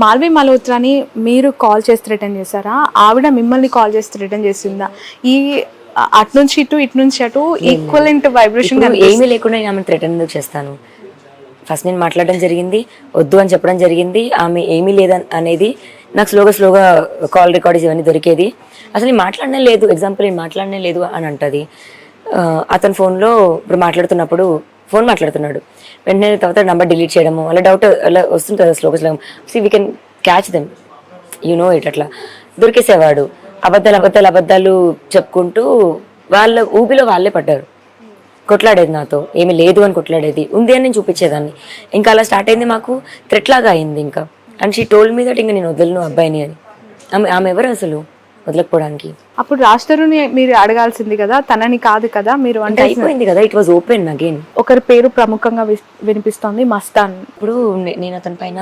మాల్వి మల్హోత్రాని మీరు కాల్ చేసి రిటర్న్ చేశారా? ఆవిడ మిమ్మల్ని కాల్ చేసి రిటర్న్ చేసిందా? ఈ అటు నుంచి ఇటు ఇటు నుంచి అటు ఈక్వలెంట్ వైబ్రేషన్ ఏమీ లేకుండా నేను ఆమెను థ్రెటన్ ఎందుకు చేస్తాను. ఫస్ట్ నేను మాట్లాడడం జరిగింది వద్దు అని చెప్పడం జరిగింది ఆమె ఏమీ లేదని అనేది నాకు స్లోగా స్లోగా కాల్ రికార్డ్స్ ఇవన్నీ దొరికేది. అసలు నేను మాట్లాడనే లేదు ఎగ్జాంపుల్ నేను మాట్లాడనే లేదు అని అంటది. అతని ఫోన్లో ఇప్పుడు మాట్లాడుతున్నప్పుడు ఫోన్ మాట్లాడుతున్నాడు. వెంటనే తర్వాత నెంబర్ డిలీట్ చేయడము అలా డౌట్ అలా వస్తుంది కదా స్లోగా see see we can catch them you know it అట్లా. దొరికేసేవాడు. అబద్ధాలు అబద్ధాలు అబద్ధాలు చెప్పుకుంటూ వాళ్ళ ఊబిలో వాళ్ళే పడ్డారు. కొట్లాడేది నాతో. ఏమీ లేదు అని కొట్లాడేది. ఉంది అని నేను చూపించేదాన్ని. ఇంకా అలా స్టార్ట్ అయింది మాకు. త్రెట్లాగా అయింది ఇంకా. అండ్ షీ టోల్ మీద ఇంకా నేను వదలను అబ్బాయిని అని. ఆమె ఆమె ఎవరు అసలు? వదలకపోవడానికి. అప్పుడు రాష్ట్రుని మీరు అడగాల్సింది కదా తనని కాదు కదా మీరు అంటే అయిపోయింది కదా ఇట్ వాజ్ ఓపెన్ అగైన్ ఒకరి పేరు ప్రముఖంగా వినిపిస్తోంది మస్తాన్. ఇప్పుడు నే- నేను అతని పైన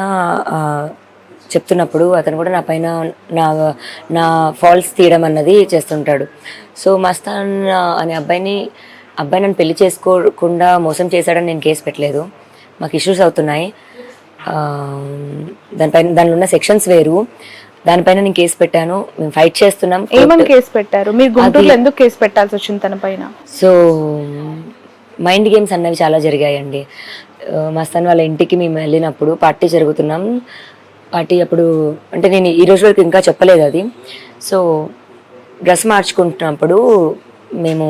చెప్తున్నప్పుడు అతను కూడా నా పైన నా నా ఫాల్స్ తీయడం అన్నది చేస్తుంటాడు. సో మస్తాన్ అనే అబ్బాయిని అబ్బాయి నన్ను పెళ్ళి చేసుకోకుండా మోసం చేశాడని నేను కేసు పెట్టలేదు. మాకు ఇష్యూస్ అవుతున్నాయి. దానిపైన దానిలో ఉన్న సెక్షన్స్ వేరు. దానిపైన నేను కేసు పెట్టాను. మేము ఫైట్ చేస్తున్నాం. ఏమని కేసు పెట్టారు? మీరు గుంటూరులో ఎందుకు కేసు పెట్టాల్సి వచ్చింది తన పైన సో మైండ్ గేమ్స్ అన్నవి చాలా జరిగాయండి. మస్తాన్ వాళ్ళ ఇంటికి మేము వెళ్ళినప్పుడు పార్టీ జరుగుతున్నాం. పార్టీ అప్పుడు అంటే నేను ఈ రోజు వరకు ఇంకా చెప్పలేదు అది. సో డ్రెస్ మార్చుకుంటున్నప్పుడు మేము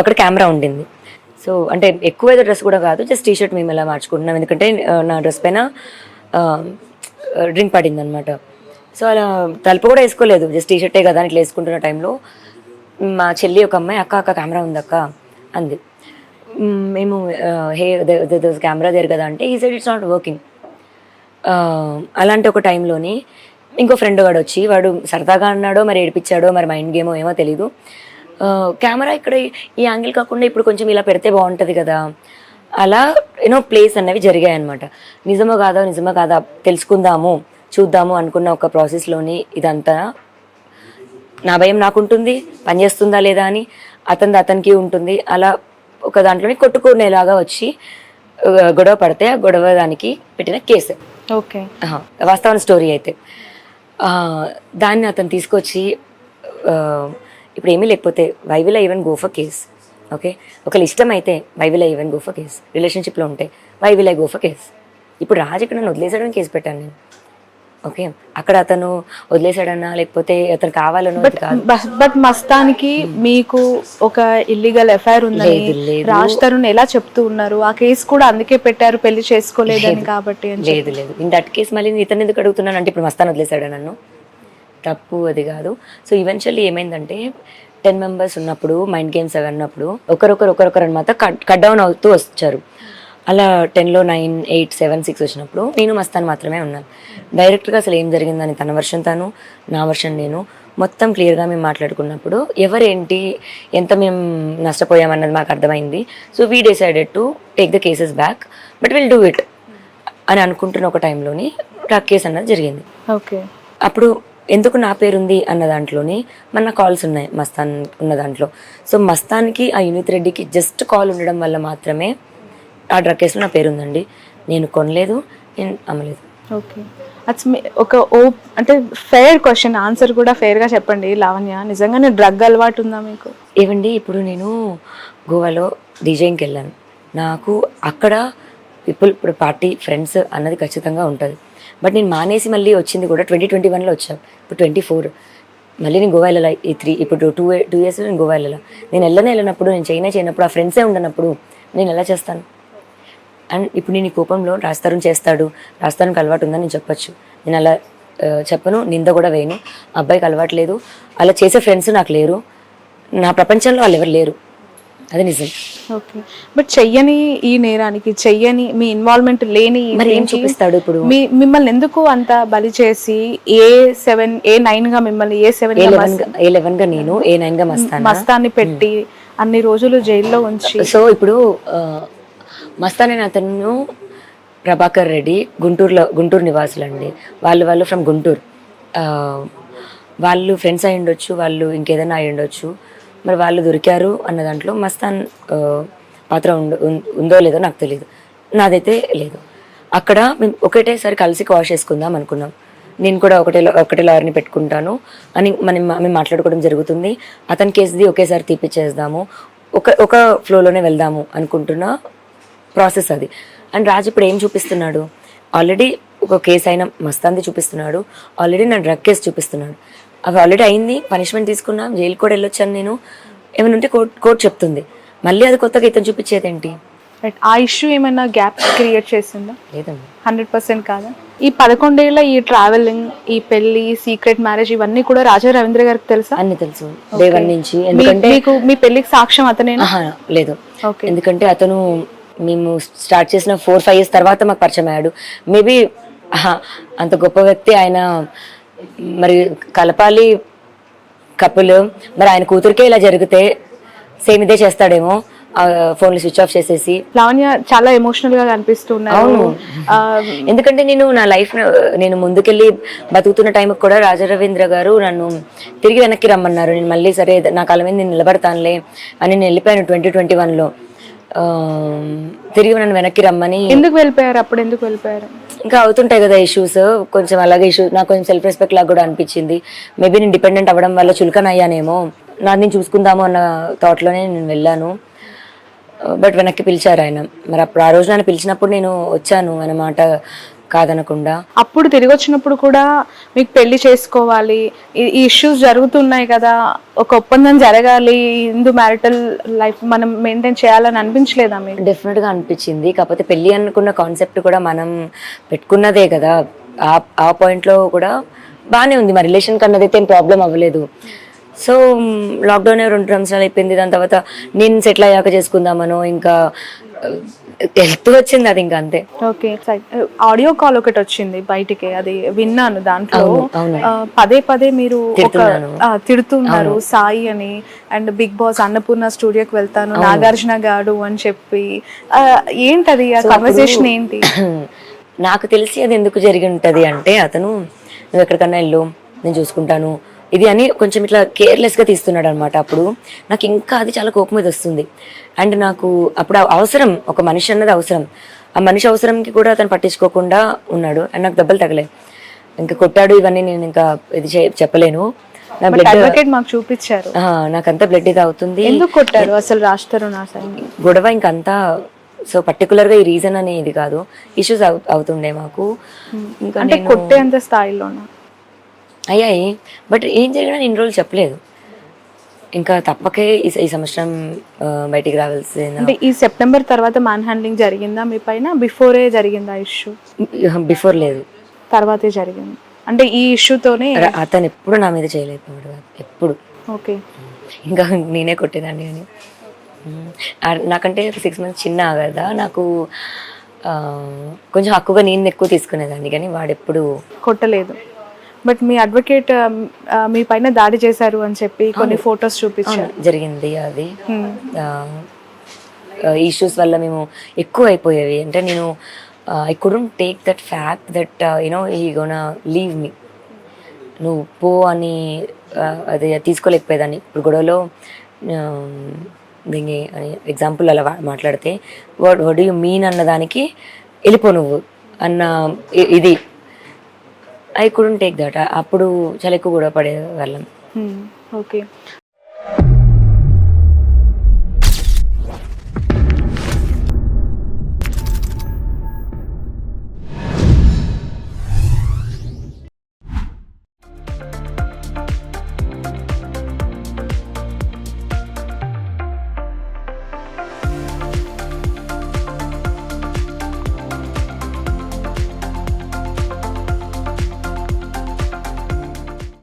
అక్కడ కెమెరా ఉండింది. సో అంటే ఎక్కువ ఏదో డ్రెస్ కూడా కాదు జస్ట్ టీ షర్ట్ మేము ఎలా మార్చుకుంటున్నాం. ఎందుకంటే నా డ్రెస్ పైన డ్రింక్ పడింది అనమాట సో అలా తలుపు కూడా వేసుకోలేదు. జస్ట్ టీ షర్టే కదా ఇట్లా వేసుకుంటున్న టైంలో. మా చెల్లి ఒక అమ్మాయి అక్క అక్క కెమెరా ఉంది అక్క అంది. మేము హే కెమెరా దేరు కదా అంటే ఈ సైడ్ ఇట్స్ నాట్ వర్కింగ్ అలాంటి ఒక టైంలోని ఇంకో ఫ్రెండ్ వాడు వచ్చి వాడు సరదాగా అన్నాడో మరి ఏడిపించాడో మరి మైండ్ గేమో ఏమో తెలీదు. కెమెరా ఇక్కడ ఈ- ఈ యాంగిల్ కాకుండా ఇప్పుడు కొంచెం ఇలా పెడితే బాగుంటుంది కదా. అలా యూనో ప్లేస్ అన్నవి జరిగాయి అనమాట నిజమో కాదా నిజమో కాదా తెలుసుకుందాము. చూద్దాము అనుకున్న ఒక ప్రాసెస్లోని ఇదంతా నా భయం నాకుంటుంది పనిచేస్తుందా లేదా అని అతనిది అతనికి ఉంటుంది. అలా ఒక దాంట్లోనే కొట్టుకునేలాగా వచ్చి గొడవ పడితే ఆ గొడవ దానికి పెట్టిన కేసు. ఓకే. ఆహా, వాస్తవానికి స్టోరీ అయితే. దాన్ని అతను తీసుకొచ్చి ఇప్పుడు ఏమీ లేకపోతే why will even go for case okay? ఒకళ్ళు ఇష్టం అయితే why will even go for case రిలేషన్షిప్లో ఉంటే why will I go for case. ఇప్పుడు రాజు ఇక్కడ నన్ను వదిలేసాడని కేసు పెట్టాను నేను. ఓకే. అక్కడ అతను వదిలేసాడన్నా లేకపోతే అతను కావాలనో అది కాదు. బట్ మస్తానికి మీకు ఒక ఇల్లీగల్ ఎఫ్ఐఆర్ ఉందని లేదు. రాజ్ తరుణ్ ఎలా చెప్తూ ఉన్నారు? ఆ కేసు కూడా అందుకే పెట్టారు పెళ్ళి చేసుకోలేదని కాబట్టి లేదు లేదు. ఇన్ దట్ కేస్ మళ్ళీ ఇతను ఎందుకు అడుగుతున్నాను? అంటే ఇప్పుడు మస్తాన్ వదిలేశాడు నన్ను? తప్పు అది కాదు. సో ఈవెన్చువల్లీ ఏమైందంటే టెన్ మెంబర్స్ ఉన్నప్పుడు మైండ్ గేమ్స్ అవి అన్నప్పుడు ఒకరొకరు ఒకరొకరు అనమాట కట్ కట్ డౌన్ అవుతూ వచ్చారు. అలా టెన్లో నైన్ ఎయిట్ సెవెన్ సిక్స్ వచ్చినప్పుడు నేను మస్తాన్ మాత్రమే ఉన్నాను. డైరెక్ట్గా అసలు ఏం జరిగిందని తన వర్షన్ తను నా వర్షన్ నేను మొత్తం క్లియర్గా మేము మాట్లాడుకున్నప్పుడు ఎవరేంటి ఎంత మేము నష్టపోయామన్నది మాకు అర్థమైంది. So we decided to take the cases back but will do it అని అనుకుంటున్న ఒక టైంలోని ట్రక్ కేసు అన్నది జరిగింది. ఓకే అప్పుడు ఎందుకు నా పేరు ఉంది అన్న దాంట్లోని మన కాల్స్ ఉన్నాయి మస్తాన్ ఉన్న దాంట్లో. సో మస్తాన్కి ఆ యూనిత్ రెడ్డికి జస్ట్ కాల్ ఉండడం వల్ల మాత్రమే ఆ డ్రగ్ కేసులో నా పేరు ఉందండి నేను కొనలేదు నేను అమ్మలేదు. ఓకే. అట్స్ ఒక ఓ అంటే ఫెయిర్ క్వశ్చన్ ఆన్సర్ కూడా fair గా చెప్పండి లావణ్య. నిజంగానే డ్రగ్ అలవాటు ఉందా మీకు? ఏవండి ఇప్పుడు నేను గోవాలో డీజేయింగ్కి వెళ్ళాను. నాకు అక్కడ పీపుల్ ఇప్పుడు పార్టీ ఫ్రెండ్స్ అన్నది ఖచ్చితంగా ఉంటుంది. బట్ నేను మానేసి మళ్ళీ వచ్చింది కూడా ట్వంటీ ట్వంటీ వన్లో వచ్చాను. ఇప్పుడు ట్వంటీ ఫోర్. మళ్ళీ నేను గోవా వెళ్ళాలి. ఈ త్రీ ఇప్పుడు టూ టూ ఇయర్స్ నేను గోవా వెళ్ళాలి. నేను వెళ్ళనే వెళ్ళినప్పుడు నేను చైనా చేయనప్పుడు ఆ ఫ్రెండ్సే ఉండనప్పుడు నేను ఎలా చేస్తాను? అండ్ ఇప్పుడు నేను ఈ కోపంలో రాస్తారం చేస్తాడు. రాస్తానికి అలవాటు ఉందని నేను చెప్పొచ్చు. నేను అలా చెప్పను. నింద కూడా వేయను. అబ్బాయికి అలవాటు లేదు. అలా చేసే ఫ్రెండ్స్ నాకు లేరు. నా ప్రపంచంలో వాళ్ళు ఎవరు లేరు. అది నిజం. ఓకే. బట్ చెయ్యని ఈ నేరానికి చెయ్యని మీ ఇన్వాల్వ్మెంట్ లేని మరి ఏం చూపిస్తాడు ఇప్పుడు? మీ మిమ్మల్ని ఎందుకు అంత బలి చేసి ఏ సెవెన్ ఏ నైన్గా మిమ్మల్ని ఏ సెవెన్ ఏ లెవెన్గా నేను ఏ నైన్గా మస్తానా? మస్తాన్ని పెట్టి అన్ని రోజులు జైల్లో ఉంచి సో ఇప్పుడు మస్తాన్ అనే అతను ప్రభాకర్ రెడ్డి గుంటూరులో గుంటూరు నివాసులు అండి వాళ్ళు వాళ్ళు ఫ్రమ్ గుంటూరు. వాళ్ళు ఫ్రెండ్స్ అయి ఉండొచ్చు వాళ్ళు ఇంకేదైనా అయి ఉండొచ్చు. మరి వాళ్ళు దొరికారు అన్న దాంట్లో మస్తాన్ పాత్ర ఉం- ఉందో లేదో నాకు తెలియదు నాదైతే లేదు. అక్కడ మేము ఒకటేసారి కలిసి వాష్ చేసుకుందాం అనుకున్నాం. నేను కూడా ఒకటే ఒకటే లాయర్ని పెట్టుకుంటాను అని మనం మేము మాట్లాడుకోవడం జరుగుతుంది. అతని కేసుది ఒకేసారి తీపిచ్చేద్దాము. ఒక ఒక ఫ్లోలోనే వెళ్దాము అనుకుంటున్నా. ప్రాసెస్ అది. అండ్ రాజు ఇప్పుడు ఏం చూపిస్తున్నాడు? ఆల్రెడీ ఒక కేసు అయిన మస్తాంది చూపిస్తున్నాడు. ఆల్రెడీ నా డ్రగ్ కేసు చూపిస్తున్నాడు. అవి ఆల్రెడీ అయింది పనిష్మెంట్ తీసుకున్నా జైలు కూడా వెళ్ళొచ్చాను నేను. ఏమైనా ఉంటే కోర్ట్ కోర్ట్ చెప్తుంది. మళ్ళీ అది కొత్తగా ఇతను చూపించేదేంటి ఆ ఇష్యూ ఏమైనా గ్యాప్ క్రియేట్ చేసిందా? లేదండి. హండ్రెడ్ పర్సెంట్ కాదా? ఈ పదకొండేళ్ళ ఈ ట్రావెలింగ్ ఈ పెళ్ళి సీక్రెట్ మ్యారేజ్ ఇవన్నీ కూడా రాజా రవీంద్ర గారికి తెలుసా? అన్ని తెలుసు. డే వన్ నుంచి. ఎందుకంటే మీకు మీ పెళ్ళికి సాక్ష్యం అతనేనా? ఆహా, లేదు. ఓకే ఎందుకంటే అతను మేము స్టార్ట్ చేసిన ఫోర్ ఫైవ్ ఇయర్స్ తర్వాత మాకు పరిచయం అయ్యాడు. మేబీ అంత గొప్ప వ్యక్తి ఆయన మరి కలపాలి కపుల్ మరి ఆయన కూతురికే ఇలా జరిగితే సేమ్ ఇదే చేస్తాడేమో. ఫోన్లు స్విచ్ ఆఫ్ చేసేసి. లావణ్య చాలా ఎమోషనల్గా. ఆ, ఎందుకంటే నేను నా లైఫ్ నేను ముందుకెళ్ళి బతుకుతున్న టైంకి కూడా రాజా రవీంద్ర గారు నన్ను తిరిగి వెనక్కి రమ్మన్నారు. నేను మళ్ళీ సరే నా కాలం మీద నేను నిలబడతానులే అని నేను వెళ్ళిపోయాను ట్వంటీ ట్వంటీ వన్లో తిరిగి నన్ను వెనక్కి రమ్మని ఎందుకు వెళ్ళిపోయారు? అప్పుడు ఎందుకు వెళ్ళిపోయారు? ఇంకా అవుతుంటాయి కదా ఇష్యూస్ కొంచెం అలాగే ఇష్యూస్ నాకు కొంచెం సెల్ఫ్ రెస్పెక్ట్ లాగా కూడా అనిపించింది. మేబీ నేను డిపెండెంట్ అవ్వడం వల్ల చులకన అయ్యానేమో. నాది నేను చూసుకుందాము అన్న థాట్లోనే నేను వెళ్ళాను. బట్ వెనక్కి పిలిచారు ఆయన. మరి అప్పుడు ఆ రోజు నన్ను పిలిచినప్పుడు నేను వచ్చాను అన్నమాట. కాదనకుండా. అప్పుడు తిరిగి వచ్చినప్పుడు కూడా మీకు పెళ్ళి చేసుకోవాలి. ఈ ఇష్యూస్ జరుగుతున్నాయి కదా. ఒక ఒప్పందం జరగాలి. హిందూ మ్యారిటల్ లైఫ్ మనం మెయింటైన్ చేయాలని అనిపించలేదా మీకు? డెఫినెట్గా అనిపించింది. కాకపోతే పెళ్ళి అనుకున్న కాన్సెప్ట్ కూడా మనం పెట్టుకున్నదే కదా. ఆ ఆ పాయింట్లో కూడా బాగానే ఉంది. మా రిలేషన్ కన్నదైతే ఏం ప్రాబ్లం అవ్వలేదు. సో లాక్డౌన్ రెండు సంవత్సరాలు అయిపోయింది. దాని తర్వాత నేను సెటిల్ అయ్యాక చేసుకుందామనో ఇంకా వెళ్తూ వచ్చింది అది ఇంకా అంతే. ఓకే ఆడియో కాల్ ఒకటి వచ్చింది బయటికి అది విన్నాను దాంట్లో. పదే పదే మీరు ఒక తిడుతున్నారు సాయి అని అండ్ బిగ్ బాస్ అన్నపూర్ణ స్టూడియోకి వెళ్తాను నాగార్జున గాడు అని చెప్పి. ఏంటది? ఆ కన్వర్సేషన్ ఏంటి? నాకు తెలిసి అది ఎందుకు జరిగి ఉంటది అంటే అతను నువ్వు ఎక్కడికన్నా వెళ్ళు నేను చూసుకుంటాను ఇది అని కొంచెం ఇట్లా కేర్లెస్గా తీస్తున్నాడు అనమాట అప్పుడు. నాకు ఇంకా అది చాలా కోపం మీద వస్తుంది. అండ్ నాకు అప్పుడు అవసరం ఒక మనిషి అన్నది అవసరం. ఆ మనిషి అవసరంకి కూడా అతను పట్టించుకోకుండా ఉన్నాడు. అండ్ నాకు దెబ్బలు తగలే ఇంకా కొట్టాడు ఇవన్నీ నేను ఇంకా ఇది చెప్పలేను. నా బ్లడ్ మాకు చూపించారు నాకంతా బ్లడ్ ఇది అవుతుంది. ఎందుకు కొట్టారు అసలు రాస్తారు నా సైన్ గొడవ ఇంకంతా సో పర్టికులర్గా ఈ రీజన్ అనే ఇది కాదు. ఇష్యూస్ అవుతుండే మాకు. ఇంకా అంటే నేను కొట్టేంత స్థాయిలోనా? అయ్యాయి. బట్ ఏం జరిగినా నేను ఇన్ని రోజులు చెప్పలేదు. ఇంకా తప్పకే ఈ సంవత్సరం బయటికి రావాల్సిన అంటే ఈ సెప్టెంబర్ తర్వాత మ్యాన్ హ్యాండ్లింగ్ జరిగిందా మీ పైన? బిఫోరే జరిగిందా ఇష్యూ? బిఫోర్ లేదు. తర్వాతే జరిగింది. అంటే ఈ ఇష్యూతోనే అతను ఎప్పుడు నా మీద చేయలేకపోయాడు ఎప్పుడు. ఓకే. ఇంకా నేనే కొట్టేదాన్ని అని. నాకంటే సిక్స్ మంత్స్ చిన్న కదా నాకు కొంచెం హక్కుగా నేను ఎక్కువ తీసుకునేదాన్ని. కానీ వాడెప్పుడు కొట్టలేదు. బట్ మీ అడ్వకేట్ మీ పైన దాడి చేశారు అని చెప్పి కొన్ని ఫొటోస్ చూపించారు. జరిగింది అది. ఇష్యూస్ వల్ల మేము ఎక్కువ అయిపోయేవి. అంటే నేను I couldn't take that fact that you know he gonna leave మీ నువ్వు పో అని uh, అది తీసుకోలేకపోయేదాన్ని. ఇప్పుడు గొడవలో దీన్ని అని ఎగ్జాంపుల్ అలా మాట్లాడితే వాట్ వడ్ యూ మీన్ అన్న దానికి వెళ్ళిపో నువ్వు. అన్న ఇది ఐ కుడెంట్ టేక్ దట్ అప్పుడు చాలా ఎక్కువ గొడవ పడే వాళ్ళం ఓకే hmm,